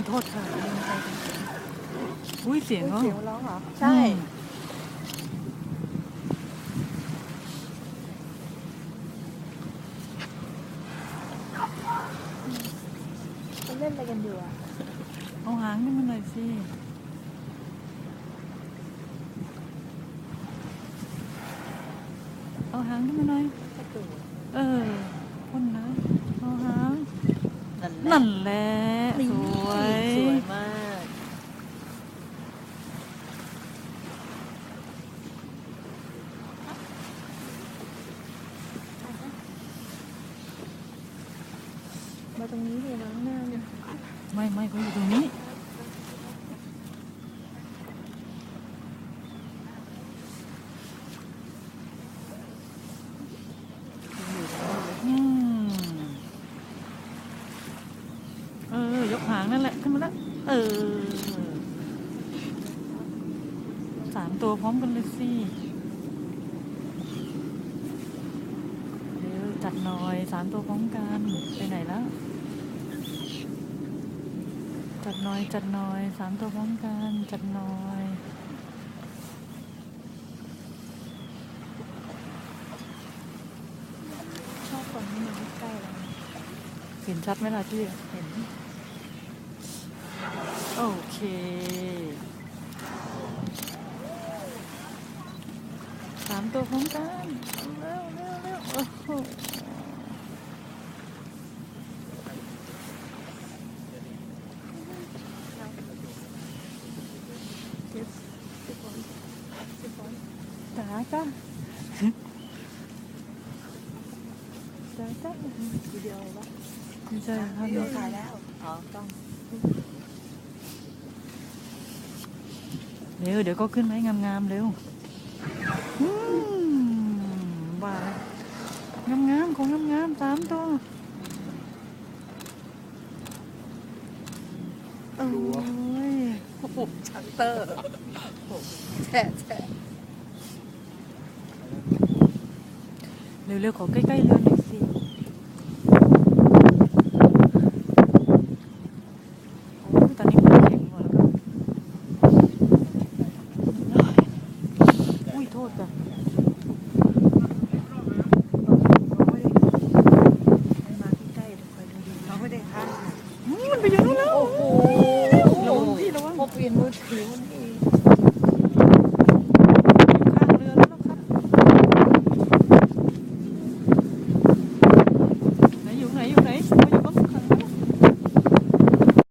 อุ้ยโทษค่ะอุ้ยเสียงเสีเขายงร้องเหรอ ใช่มันเล่นอะไรกันอยู่อะ เอาหางนี่มันหน่อยสิเอาหางนี่มันหน่อยประตูเออคนนะเอาหาง นั่นนั่นแหละส นี่ วย สวยมาก มาตรงนี้เลยล้างหน้าเนี่ยไม่ไม่เขาอยู่ตรงนี้เออยกหางนั่นแหละขึ้นมาแล้วเออสามตัวพร้อมกันเลยสิเดี๋ยวจัดหน่อยสามตัวพร้อมกัน ไปไหนแล้ว จัดหน่อยจัดหน่อยสามตัวพร้อมกัน จัดหน่อยชอบคนที่มาใกล้เราเห็นชัดไหมล่ะพี่เห็น โอเคสามตัวพร้อมกันเร็ว เร็วเร็วโอ้โหเจ็บเจ็บบอลเจ็บ บอลจ้าจ้าจ้าจ้าวิดีโอปะไม่ใช่ครับวิดีโอถ่ายแล้วอ๋อต้องเร็วเดี๋ยวก็ขึ้นมาให้งามๆเร็วอืมว่าแล้วงามๆของงามๆสามตัวโอ้ยโอ้โหชัตเตอร์โอ้โหแฉะแฉะเร็วๆขอใกล้ๆเรือหน่อยสิโอ้ยตอนนี้มือแข็งหมดแล้วก็อุ้ยโทษจ้ะ Okay.